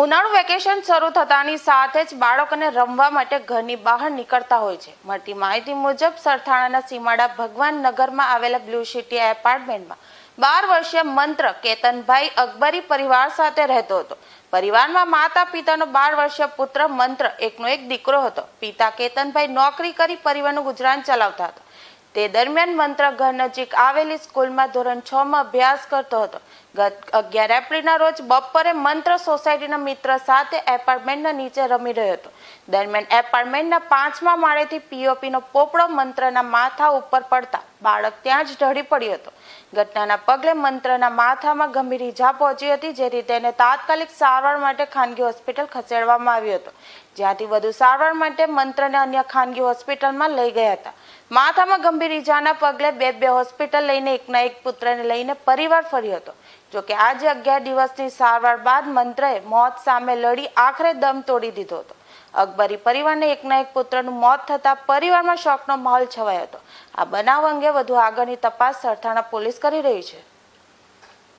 ઉનાળુ વેકેશન શરૂ થતાની સાથે જ બાળકોને રમવા માટે ઘરની બહાર નીકળતા હોય છે. મળતી માહિતી મુજબ, સરથાણાના સીમાડા ભગવાન નગરમાં આવેલા બ્લુ સિટી એપાર્ટમેન્ટમાં બાર વર્ષીય મંત્ર કેતનભાઈ અકબરી પરિવાર સાથે રહેતો હતો. પરિવારમાં માતા પિતાનો બાર વર્ષીય પુત્ર મંત્ર એકનો એક દીકરો હતો. પિતા કેતનભાઈ નોકરી કરી પરિવારનું ગુજરાન ચલાવતા હતા. તે દરમિયાન મંત્ર ઘર નજીક આવેલી સ્કૂલમાં ધોરણ છ માં અભ્યાસ કરતો હતો. ગત અગિયાર એપ્રિલના રોજ બપોરે મંત્ર સોસાયટીના મિત્ર સાથે એપાર્ટમેન્ટના નીચે રમી રહ્યો હતો. દરમિયાન એપાર્ટમેન્ટના પાંચમા માળેથી પીઓપીનો પોપડો મંત્રના માથા ઉપર પડતા બાળક ત્યાં જ ઢળી પડ્યો હતો. ઘટનાના પગલે મંત્રના માથામાં ગંભીર ઈજા પહોંચી હતી, જેથી તેને તાત્કાલિક સારવાર માટે ખાનગી હોસ્પિટલ ખસેડવામાં આવ્યો હતો. જ્યાંથી વધુ સારવાર માટે મંત્રને અન્ય ખાનગી હોસ્પિટલમાં લઈ ગયા હતા. માથામાં ગંભીર ઇજાના પગલે બે બે હોસ્પિટલ લઈને એકના એક પુત્રને લઈને પરિવાર ફર્યો હતો. જોકે આજે અગિયાર દિવસની સારવાર બાદ મંત્રએ મોત સામે લડી આખરે દમ તોડી દીધો હતો. અકબરી પરિવારને એકના એક પુત્રનું મોત થતાં પરિવારમાં શોકનો માહોલ છવાયો હતો. આ બનાવ અંગે વધુ આગળની તપાસ સરથાણા પોલીસ કરી રહી છે.